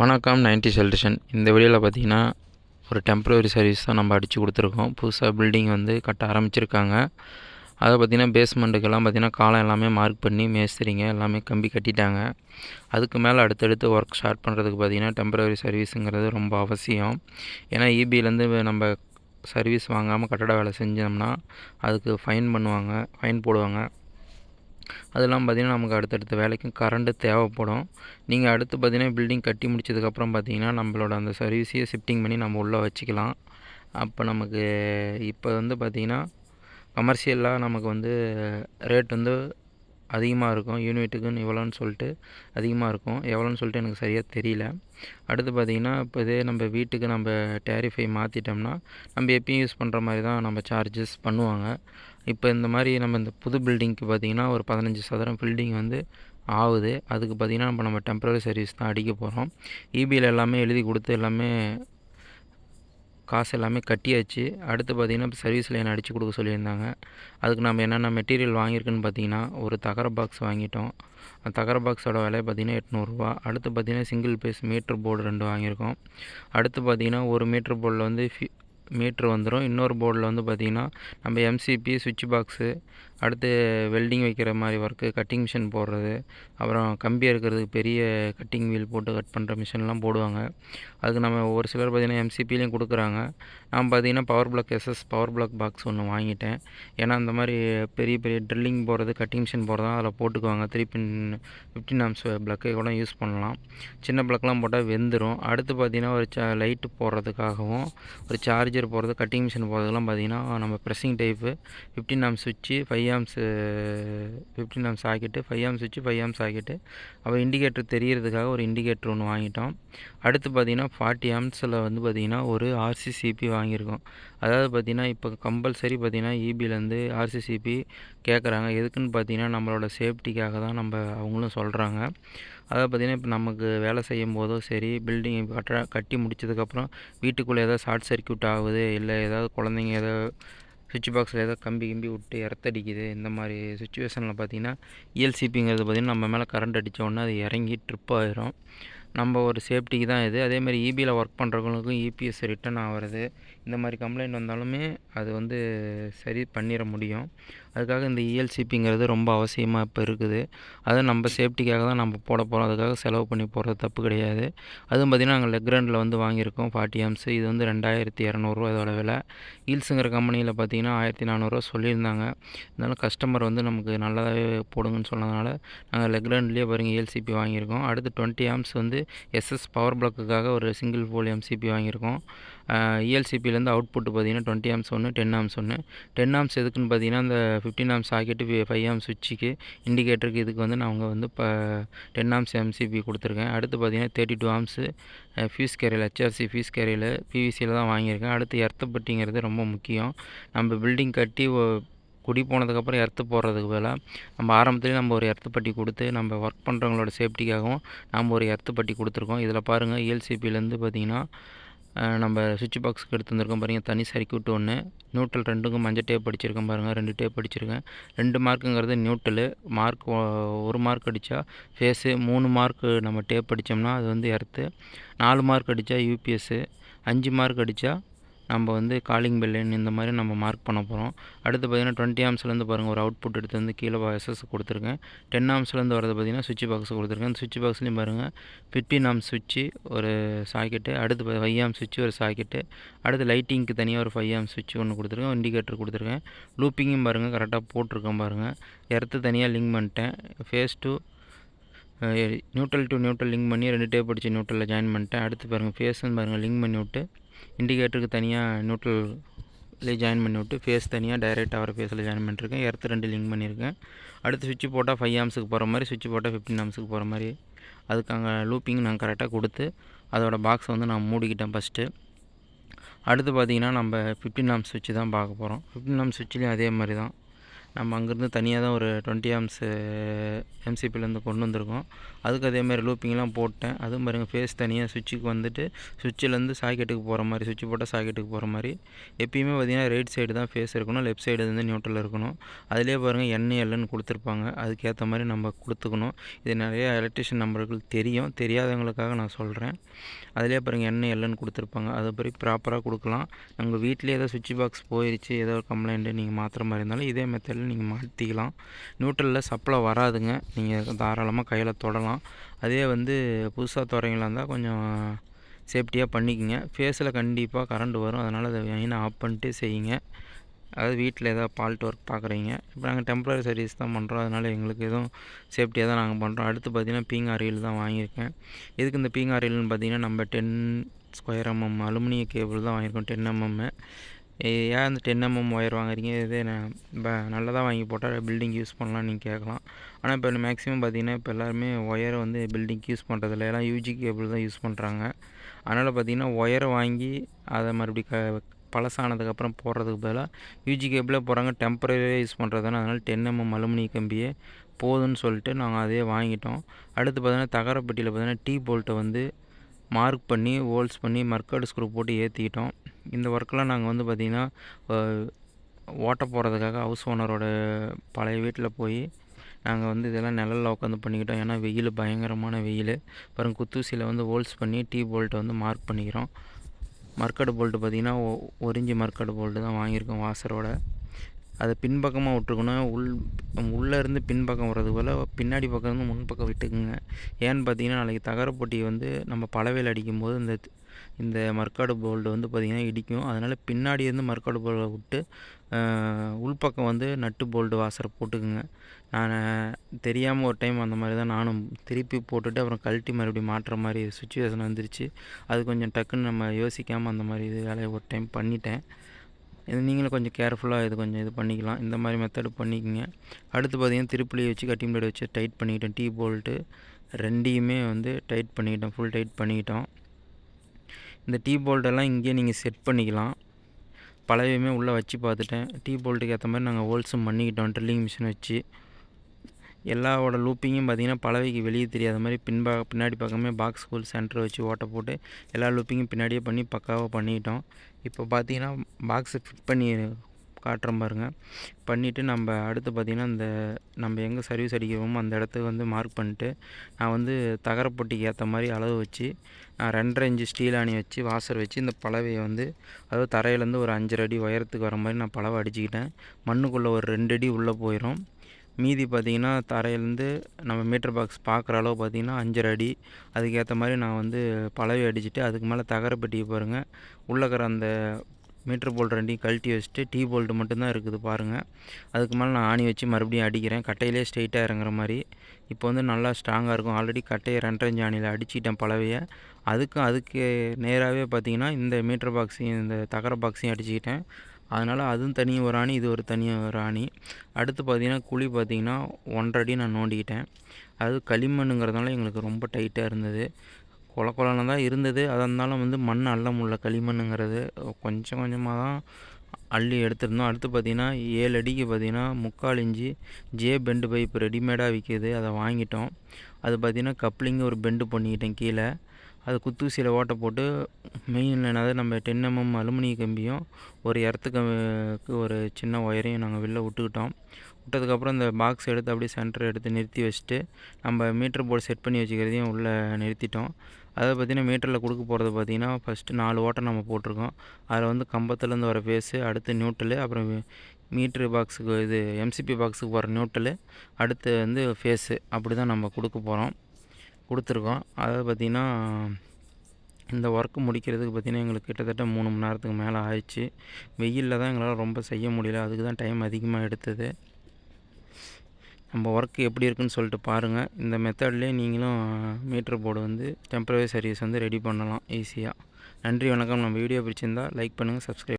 வணக்கம் ninety solution இந்த வீடியோவில் பார்த்தீங்கன்னா ஒரு டெம்ப்ரவரி சர்வீஸ் தான் நம்ம அடித்து கொடுத்துருக்கோம். புதுசாக பில்டிங் வந்து கட்ட ஆரம்பிச்சிருக்காங்க. அதை பார்த்தீங்கன்னா பேஸ்மெண்ட்டுக்கெல்லாம் பார்த்தீங்கன்னா காலம் எல்லாமே மார்க் பண்ணி மேஸ்திரிங்க எல்லாமே கம்பி கட்டிட்டாங்க. அதுக்கு மேலே அடுத்தடுத்து ஒர்க் ஸ்டார்ட் பண்ணுறதுக்கு பார்த்தீங்கன்னா டெம்ப்ரவரி சர்வீஸுங்கிறது ரொம்ப அவசியம். ஏன்னா இபிலேருந்து நம்ம சர்வீஸ் வாங்காமல் கட்டட வேலை செஞ்சோம்னா அதுக்கு ஃபைன் பண்ணுவாங்க ஃபைன் போடுவாங்க. அதெல்லாம் பார்த்திங்கன்னா நமக்கு அடுத்தடுத்த வேலைக்கும் கரண்ட்டு தேவைப்படும். நீங்கள் அடுத்து பார்த்திங்கன்னா பில்டிங் கட்டி முடிச்சதுக்கப்புறம் பார்த்தீங்கன்னா நம்மளோட அந்த சர்வீஸையே ஷிஃப்டிங் பண்ணி நம்ம உள்ளே வச்சுக்கலாம். அப்போ நமக்கு இப்போ வந்து பார்த்திங்கன்னா கமர்ஷியலாக நமக்கு வந்து ரேட் வந்து அதிகமாக இருக்கும். யூனிட்டுக்குன்னு இவ்வளோன்னு சொல்லிட்டு அதிகமாக இருக்கும். எவ்வளோன்னு சொல்லிட்டு எனக்கு சரியாக தெரியல. அடுத்து பார்த்திங்கன்னா இப்போ இதே நம்ம வீட்டுக்கு நம்ம டேரிஃபை மாற்றிட்டோம்னா நம்ம எப்பயும் யூஸ் பண்ணுற மாதிரி தான் நம்ம சார்ஜஸ் பண்ணுவாங்க. இப்போ இந்த மாதிரி நம்ம இந்த புது பில்டிங்க்கு பார்த்திங்கன்னா ஒரு பதினஞ்சு சதுரம் பில்டிங் வந்து ஆகுது. அதுக்கு பார்த்திங்கன்னா நம்ம நம்ம டெம்பரரி சர்வீஸ் தான் அடிக்க போகிறோம் இபியில் எல்லாமே எழுதி கொடுத்து எல்லாமே காசு எல்லாமே கட்டியாச்சு. அடுத்து பார்த்திங்கன்னா இப்போ சர்வீஸ் லைன் அடித்து கொடுக்க சொல்லியிருந்தாங்க. அதுக்கு நம்ம என்னென்ன மெட்டீரியல் வாங்கியிருக்குன்னு பார்த்தீங்கன்னா ஒரு தகர பாக்ஸ் வாங்கிட்டோம். அந்த தகர பாக்ஸோட விலை பார்த்திங்கன்னா எட்நூறுரூவா அடுத்து பார்த்திங்கன்னா சிங்கிள் பேஸ் மீட்ரு போர்டு ரெண்டு வாங்கியிருக்கோம். அடுத்து பார்த்திங்கன்னா ஒரு மீட்ரு போர்டில் வந்து ஃபி மீட்ரு வந்துடும் இன்னொரு போர்டில் வந்து பார்த்திங்கன்னா நம்ம எம்சிபி சுவிட்ச் பாக்ஸு அடுத்து வெல்டிங் வைக்கிற மாதிரி ஒர்க்கு கட்டிங் மிஷின் போடுறது. அப்புறம் கம்பி இருக்கிறதுக்கு பெரிய கட்டிங் வீல் போட்டு கட் பண்ணுற மிஷின்லாம் போடுவாங்க. அதுக்கு நம்ம ஒரு சிலர் பார்த்திங்கன்னா எம்சிபிலையும் கொடுக்குறாங்க. நான் பார்த்திங்கன்னா power block SS power block box ஒன்று வாங்கிட்டேன். ஏன்னா அந்த மாதிரி பெரிய பெரிய ட்ரில்லிங் போடுறது கட்டிங் மிஷின் போடுறது அதில் போட்டுக்குவாங்க. த்ரீ பின் ஃபிஃப்டின் ஆம்ஸ் பிளக்கை கூட யூஸ் பண்ணலாம். சின்ன பிளக்லாம் போட்டால் வெந்துடும் அடுத்து பார்த்திங்கன்னா ஒரு ச லைட்டு போடுறதுக்காகவும் ஒரு சார்ஜர் போடுறது கட்டிங் மிஷின் போடுறதுலாம் பார்த்திங்கன்னா நம்ம ப்ரெஸ்ஸிங் டைப்பு ஃபிஃப்டின் ஆம்ஸ் சுவிட்சு five five amps fifteen amps ஆக்கிட்டு ஃபைவ் ஆம்ஸ் வச்சு ஃபைவ் ஆம்ஸ் ஆக்கிட்டு அப்போ இண்டிகேட்டர் தெரியறதுக்காக ஒரு இண்டிகேட்டர் ஒன்று வாங்கிட்டோம். அடுத்து பார்த்திங்கன்னா ஃபார்ட்டி ஆம்ஸில் வந்து பார்த்திங்கன்னா ஒரு ஆர்சிசிபி வாங்கியிருக்கோம். அதாவது பார்த்திங்கன்னா இப்போ கம்பல்சரி பார்த்திங்கன்னா இபிலேருந்து ஆர்சிசிபி கேட்குறாங்க எதுக்குன்னு பார்த்திங்கன்னா நம்மளோட சேஃப்டிக்காக தான் நம்ம அவங்களும் சொல்கிறாங்க அதாவது பார்த்திங்கன்னா இப்போ நமக்கு வேலை செய்யும் போதோ சரி பில்டிங் கட்ட கட்டி முடிச்சதுக்கப்புறம் வீட்டுக்குள்ளே ஏதாவது ஷார்ட் சர்க்கியூட் ஆகுது இல்லை ஏதாவது குழந்தைங்க ஏதாவது சுவிட்ச் பாக்ஸில் ஏதோ கம்பி கம்பி விட்டு இறத்தடிக்குது இந்த மாதிரி சுச்சுவேஷனில் பார்த்திங்கன்னா இஎல்சிபிங்கிறது பார்த்திங்கன்னா நம்ம மேலே கரண்ட் அடித்த உடனே அது இறங்கி ட்ரிப் ஆயிரும். நம்ம ஒரு சேஃப்டிக்கு தான் இது. அதேமாதிரி இபியில் ஒர்க் பண்ணுறவங்களுக்கும் இபிஎஸ் ரிட்டர்ன் ஆகிறது. இந்த மாதிரி கம்ப்ளைண்ட் வந்தாலுமே அது வந்து சரி பண்ணிட முடியும். அதுக்காக இந்த இஎல்சிபிங்கிறது ரொம்ப அவசியமாக இப்போ இருக்குது. அது நம்ம சேஃப்டிக்காக தான் நம்ம போட போகிறோம் அதுக்காக செலவு பண்ணி போடுறது தப்பு கிடையாது. அதுவும் பார்த்திங்கன்னா நாங்கள் லெக்ரண்டில் வந்து வாங்கியிருக்கோம். ஃபார்ட்டி ஆம்ஸ் இது வந்து ரெண்டாயிரத்தி இரநூறுவா இதோட விலை. ஹீல்ஸுங்கிற கம்பெனியில் பார்த்திங்கன்னா ஆயிரத்தி நானூறுரூவா சொல்லியிருந்தாங்க. இருந்தாலும் கஸ்டமர் வந்து நமக்கு நல்லதாகவே போடுங்கன்னு சொன்னதுனால நாங்கள் லெக்ரண்ட்லேயே பாருங்கள் இஎல்சிபி வாங்கியிருக்கோம். அடுத்து டுவெண்ட்டி ஆம்ஸ் வந்து எஸ்எஸ் பவர் பிளாக்குக்காக ஒரு சிங்கிள் போல் எம்சிபி வாங்கியிருக்கோம். இஎல்சிபிலேருந்து அவுட்புட் பார்த்திங்கன்னா டுவெண்ட்டி ஆம்ஸ் ஒன்று டென் ஆம்ஸ் ஒன்று. டென் ஆம்ஸ் எதுக்குன்னு பார்த்தீங்கன்னா அந்த fifteen amps socket five amps சுவிட்சுக்கு இண்டிகேட்டருக்கு இதுக்கு வந்து நான் அவங்க வந்து இப்போ டென் ஆம்ஸ் எம்சிபி கொடுத்துருக்கேன். அடுத்து பார்த்தீங்கன்னா thirty two amps fuse carrier HRC fuse carrier பிவிசியில் தான் வாங்கியிருக்கேன். அடுத்து எர்த்தப்பட்டிங்கிறது ரொம்ப முக்கியம். நம்ம பில்டிங் கட்டி குடி போனதுக்கப்புறம் எர்த்து போடுறதுக்கு பதிலாக நம்ம ஆரம்பத்துலேயே நம்ம ஒரு எர்த்து பட்டி கொடுத்து நம்ம ஒர்க் பண்ணுறவங்களோட சேஃப்டிக்காகவும் நம்ம ஒரு எர்த்து பட்டி கொடுத்துருக்கோம். இதில் பாருங்கள் இஎல்சிபிலேருந்து பார்த்திங்கன்னா நம்ம சுவிட்ச் பாக்ஸுக்கு எடுத்து வந்திருக்கோம் பாருங்கள் தனி சர்க்கியூட் ஒன்று நியூட்ரல் ரெண்டுக்கும் மஞ்சள் டேப் அடிச்சிருக்கேன் பாருங்கள் ரெண்டு டேப் அடிச்சிருக்கேன். ரெண்டு மார்க்குங்கிறது நியூட்ரலு மார்க் ஒரு மார்க் அடித்தா ஃபேஸு மூணு மார்க்கு நம்ம டேப் அடித்தோம்னா அது வந்து எர்த்து நாலு மார்க் அடித்தா யூபிஎஸ்ஸு அஞ்சு மார்க் அடித்தா நம்ம வந்து காலிங் பெல்லன் இந்த மாதிரி நம்ம மார்க் பண்ண போகிறோம் அடுத்து பார்த்திங்கன்னா டுவெண்ட்டி ஆம்ஸ்லேருந்து பாருங்கள் ஒரு அவுட்புட் எடுத்து வந்து கீழே எஸ்எஸ் கொடுத்துருக்கேன். டென் ஆம்ஸ்லேருந்து வரது பார்த்திங்கன்னா சுவிட்ச் பாக்ஸ் கொடுத்துருக்கேன். அந்த சுவிட்ச் பாக்ஸ்லேயும் பாருங்கள் ஃபிஃப்டின் ஆம் சுவிட்சு ஒரு சாக்கெட்டு அடுத்து ஃபைவ் ஆம் சுவிட்சு ஒரு சாக்கெட்டு அடுத்து லைட்டிங்க்கு தனியாக ஒரு ஃபைவ் ஆம் சுவிட்ச் ஒன்று கொடுத்துருக்கேன் இண்டிகேட்டர் கொடுத்துருக்கேன். லூப்பிங்கும் பாருங்கள் கரெக்டாக போட்டிருக்கேன் பாருங்கள் எர்த்து தனியாக லிங்க் பண்ணிட்டேன். Phase to neutral to neutral link பண்ணி ரெண்டு டேப் அடித்து நியூட்ரலில் ஜாயின் பண்ணிட்டேன். அடுத்து பாருங்கள் ஃபேஸ்ன்னு பாருங்கள் லிங்க் பண்ணி விட்டு இண்டிகேட்டருக்கு தனியாக நியூட்ரல்லே ஜாயின் பண்ணி விட்டு ஃபேஸ் தனியாக டைரெக்ட் வர ஃபேஸில் ஜாயின் பண்ணிருக்கேன் எர்த்து ரெண்டு லிங்க் பண்ணியிருக்கேன். அடுத்து சுவிட்ச் போட்டால் ஃபைவ் ஆம்ஸுக்கு போகிற மாதிரி சுவிட்ச் போட்டால் ஃபிஃப்டின் ஆம்ஸுக்கு போகிற மாதிரி. அதுக்காக லூப்பிங் நான் கரெக்டாக கொடுத்து அதோடய பாக்ஸை வந்து நான் மூடிக்கிட்டேன் ஃபஸ்ட்டு அடுத்து பார்த்திங்கன்னா நம்ம ஃபிஃப்டின் ஆம்ஸ் சுவிட்ச் தான் பார்க்க போகிறோம். ஃபிஃப்டின் ஆம்ஸ் சுவிட்ச்லேயும் அதே மாதிரி தான். நம்ம அங்கேருந்து தனியாக தான் ஒரு டுவெண்ட்டி ஆம்ஸு எம்சிபிலேருந்து கொண்டு வந்திருக்கோம். அதுக்கு அதேமாதிரி லூப்பிங்லாம் போட்டேன். அதுவும் பாருங்கள் ஃபேஸ் தனியாக சுவிட்சுக்கு வந்துட்டு சுவிட்சிலேருந்து சாக்கெட்டுக்கு போகிற மாதிரி சுவிட்ச் போட்டால் சாக்கெட்டுக்கு போகிற மாதிரி. எப்பயுமே பார்த்திங்கன்னா ரைட் சைடு தான் ஃபேஸ் இருக்கணும் லெஃப்ட் சைடு வந்து நியூட்ரல் இருக்கணும். அதிலே பாருங்கள் எண்ணெய் எல்லன்னு கொடுத்துருப்பாங்க. அதுக்கேற்ற மாதிரி நம்ம கொடுத்துக்கணும். இது நிறைய எலக்ட்ரிஷியன் நம்பர்கள் தெரியும். தெரியாதவங்களுக்காக நான் சொல்கிறேன் அதிலே பாருங்கள் எண்ணெய் எல்லன்னு கொடுத்துருப்பாங்க. அதை பிறகு ப்ராப்பராக கொடுக்கலாம். உங்கள் வீட்டிலே ஏதோ சுவிட்ச் பாக்ஸ் போயிடுச்சு ஏதோ ஒரு கம்ப்ளைண்ட்டு நீங்கள் மாற்றுற மாதிரி இருந்தாலும் இதே மெத்தடில் நீங்கள் மாற்றிக்கலாம் நியூட்ரலில் சப்ளை வராதுங்க. நீங்கள் தாராளமாக கையில் தொடலாம். அதே வந்து புதுசாக தொடங்களா இருந்தால் கொஞ்சம் சேஃப்டியாக பண்ணிக்கோங்க. ஃபேஸில் கண்டிப்பாக கரண்ட் வரும். அதனால் அதை மெயினாக ஆஃப் பண்ணிட்டு செய்யுங்க. அதாவது வீட்டில் ஏதாவது பால்ட் ஒர்க் பார்க்குறீங்க. இப்போ நாங்கள் டெம்பரரி சர்வீஸ் தான் பண்ணுறோம் அதனால் எங்களுக்கு எதுவும் சேஃப்டியாக தான் நாங்கள் பண்ணுறோம் அடுத்து பார்த்திங்கன்னா பீங்கார் தான் வாங்கியிருக்கேன். எதுக்கு இந்த பீங்கார் ரீல்னு பார்த்தீங்கன்னா நம்ம டென் ஸ்கொயர் எம்எம் அலுமினிய கேபிள் தான் வாங்கியிருக்கோம். டென் எம்எம்மு ஏன் அந்த டென் எம்எம் ஒயர் வாங்குறீங்க? இதே நான் நல்லதாக வாங்கி போட்டால் பில்டிங் யூஸ் பண்ணலாம் நீங்கள் கேட்கலாம். ஆனால் இப்போ மேக்ஸிமம் பார்த்திங்கன்னா இப்போ எல்லாருமே ஒயரை வந்து பில்டிங்க்கு யூஸ் பண்ணுறதில்ல எல்லாம் யூஜி கேபிள் தான் யூஸ் பண்ணுறாங்க அதனால் பார்த்திங்கன்னா ஒயரை வாங்கி அதை மறுபடியும் க பழசானதுக்கப்புறம் போடுறதுக்கு பதிலாக யூஜி கேபிளே போகிறாங்க டெம்பரரியாக யூஸ் பண்ணுறதுனால அதனால் டென் எம்எம் அலுமினிய கம்பியே போதும்னு சொல்லிட்டு நாங்கள் அதே வாங்கிட்டோம். அடுத்து பார்த்தீங்கன்னா தகரப்பட்டியில் பார்த்தீங்கன்னா டீ போல்ட்டை வந்து மார்க் பண்ணி ஹோல்ஸ் பண்ணி மர்க்கடு ஸ்க்ரூ போட்டு ஏற்றிக்கிட்டோம் இந்த ஒர்க்கெலாம் நாங்கள் வந்து பார்த்திங்கன்னா ஓட்ட போகிறதுக்காக ஹவுஸ் ஓனரோட பழைய வீட்டில் போய் நாங்கள் வந்து இதெல்லாம் நிழலில் உட்காந்து பண்ணிக்கிட்டோம். ஏன்னா வெயில் பயங்கரமான வெயில். அப்புறம் குத்தூசியில் வந்து ஹோல்ஸ் பண்ணி டீ போல்ட்டை வந்து மார்க் பண்ணிக்கிறோம். மர்க்கடு போல்ட்டு பார்த்திங்கன்னா ஒரிஞ்சி மர்க்கடு போல்ட்டு தான் வாங்கியிருக்கோம் வாசரோட. அதை பின்பக்கமாக விட்ருக்கணும் உள் உள்ளேருந்து பின்பக்கம் வர்றது போல் பின்னாடி பக்கம் இருந்து முன்பக்கம் விட்டுக்குங்க. ஏன்னு பார்த்தீங்கன்னா நாளைக்கு தகரப்பொட்டி வந்து நம்ம பலவையில் அடிக்கும்போது இந்த இந்த மர்க்காடு போல்டு வந்து பார்த்திங்கன்னா இடிக்கும். அதனால் பின்னாடி இருந்து மர்க்காடு போல்டை விட்டு உள்பக்கம் வந்து நட்டு போல்டு வாசரை போட்டுக்குங்க. நான் தெரியாமல் ஒரு டைம் அந்த மாதிரி தான் நானும் திருப்பி போட்டுட்டு அப்புறம் கழட்டி மறுபடியும் மாட்டுற மாதிரி சுச்சுவேஷன் வந்துருச்சு. அது கொஞ்சம் டக்குன்னு நம்ம யோசிக்காமல் அந்த மாதிரி இது வேலையை ஒரு டைம் பண்ணிட்டேன். இது நீங்களும் கொஞ்சம் கேர்ஃபுல்லாக இது கொஞ்சம் இது பண்ணிக்கலாம். இந்த மாதிரி மெத்தடு பண்ணிக்கோங்க. அடுத்து பார்த்திங்கன்னா திருப்பிலியை வச்சு கட்டி பிளேட் வச்சு டைட் பண்ணிக்கிட்டோம் டீ போல்ட்டு ரெண்டையுமே வந்து டைட் பண்ணிக்கிட்டோம் ஃபுல் டைட் பண்ணிக்கிட்டோம். இந்த டீ போல்ட்டெல்லாம் இங்கேயே நீங்கள் செட் பண்ணிக்கலாம். பழையவுமே உள்ளே வச்சு பார்த்துட்டேன். டீ போல்ட்டுக்கு ஏற்ற மாதிரி நாங்கள் ஹோல்ஸும் பண்ணிக்கிட்டோம். ட்ரில்லிங் மிஷின் வச்சு. எல்லாவோட லூப்பிங்கும் பார்த்திங்கன்னா பலவைக்கு வெளியே தெரியாத மாதிரி பின்பா பின்னாடி பக்கமே பாக்ஸ் ஸ்கூல் சென்டர் வச்சு ஓட்ட போட்டு எல்லா லூப்பிங்கும் பின்னாடியே பண்ணி பக்காவாக பண்ணிட்டோம். இப்போ பார்த்தீங்கன்னா பாக்ஸை ஃபிட் பண்ணி காட்டுறோம் பாருங்கள் பண்ணிவிட்டு நம்ம அடுத்து பார்த்திங்கன்னா இந்த நம்ம எங்கே சர்வீஸ் அடிக்கிறோமோ அந்த இடத்துக்கு வந்து மார்க் பண்ணிட்டு நான் வந்து தகரப்பொட்டிக்கு ஏற்ற மாதிரி அளவு வச்சு நான் ரெண்டரை இன்ச்சு ஸ்டீல் ஆணி வச்சு வாசர் வச்சு இந்த பலவையை வந்து அதாவது தரையிலேருந்து ஒரு அஞ்சரை அடி உயரத்துக்கு வர மாதிரி நான் பலவை அடிச்சுக்கிட்டேன். மண்ணுக்குள்ளே ஒரு ரெண்டு அடி உள்ளே போயிடும் மீதி பார்த்திங்கன்னா தரையிலேருந்து நம்ம மீட்டர் பாக்ஸ் பார்க்குற அளவு பார்த்திங்கன்னா அஞ்சரை அடி. அதுக்கேற்ற மாதிரி நான் வந்து பலவை அடிச்சுட்டு அதுக்கு மேலே தகரப்பட்டியை பாருங்கள் உள்ளக்கிற அந்த மீட்ரு போல்ட் ரெண்டையும் கழட்டி வச்சுட்டு டீ போல்ட்டு மட்டும்தான் இருக்குது பாருங்கள் அதுக்கு மேலே நான் ஆணி வச்சு மறுபடியும் அடிக்கிறேன். கட்டையிலே ஸ்ட்ரெயிட்டாக இறங்குற மாதிரி. இப்போ வந்து நல்லா ஸ்ட்ராங்காக இருக்கும். ஆல்ரெடி கட்டையை ரெண்டரஞ்சு ஆணியில் அடிச்சிட்டேன் பலவையை அதுக்கும் அதுக்கு நேராகவே பார்த்திங்கன்னா இந்த மீட்டர் பாக்ஸையும் இந்த தகர பாக்ஸையும் அடிச்சுக்கிட்டேன். அதனால் அதுவும் தனி ஒரு ஆணி இது ஒரு தனியாக ஒரு ஆணி. அடுத்து பார்த்திங்கன்னா குழி பார்த்திங்கன்னா ஒன்றரை அடி நான் நோண்டிக்கிட்டேன். அது களிமண்ணுங்கிறதுனால எங்களுக்கு ரொம்ப டைட்டாக இருந்தது. கொல கொலன்னு தான் இருந்தது. அதாக இருந்தாலும் வந்து மண் அள்ள முடியல களிமண்ணுங்கிறது. கொஞ்சம் கொஞ்சமாக தான் அள்ளி எடுத்திருந்தோம். அடுத்து பார்த்திங்கன்னா ஏழு அடிக்கு பார்த்திங்கன்னா முக்கால் இஞ்சி ஜே பெண்டு பைப் ரெடிமேடாக விற்கிது அதை வாங்கிட்டோம். அது பார்த்திங்கன்னா கப்ளிங்கு ஒரு பெண்டு பண்ணிக்கிட்டேன் கீழே. அது குத்தூசியில் ஓட்டை போட்டு மெயின் அதாவது நம்ம டென் எம்எம் அலுமினிய கம்பியும் ஒரு இரத்துக்கு ஒரு சின்ன ஒயரையும் நாங்கள் வெளில விட்டுக்கிட்டோம். விட்டதுக்கப்புறம் இந்த பாக்ஸ் எடுத்து அப்படியே சென்டர் எடுத்து நிறுத்தி வச்சுட்டு நம்ம மீட்டர் போர்டு செட் பண்ணி வச்சுக்கிறதையும் உள்ளே நிறுத்திட்டோம். அதை பார்த்திங்கன்னா மீட்டரில் கொடுக்க போகிறது பார்த்திங்கன்னா ஃபஸ்ட்டு நாலு ஓட்டை நம்ம போட்டிருக்கோம். அதில் வந்து கம்பத்துலேருந்து வர ஃபேஸு அடுத்து நியூட்டலு அப்புறம் மீட்ரு பாக்ஸுக்கு இது எம்சிபி பாக்ஸுக்கு போகிற நியூட்டலு அடுத்து வந்து ஃபேஸு அப்படி தான் நம்ம கொடுக்க போகிறோம் கொடுத்துருக்கோம். அதாவது பார்த்திங்கன்னா இந்த ஒர்க்கு முடிக்கிறதுக்கு பார்த்திங்கன்னா எங்களுக்கு கிட்டத்தட்ட மூணு மணி நேரத்துக்கு மேலே ஆயிடுச்சு. வெயிலில் தான் எங்களால் ரொம்ப செய்ய முடியல. அதுக்கு தான் டைம் அதிகமாக எடுத்தது. நம்ம ஒர்க்கு எப்படி இருக்குன்னு சொல்லிட்டு பாருங்கள் இந்த மெத்தட்லேயே நீங்களும் மீட்ரு போர்டு வந்து டெம்பரரி சர்வீஸ் வந்து ரெடி பண்ணலாம் ஈஸியாக நன்றி வணக்கம். நம்ம வீடியோ பிடிச்சிருந்தால் லைக் பண்ணுங்கள் சப்ஸ்கிரைப்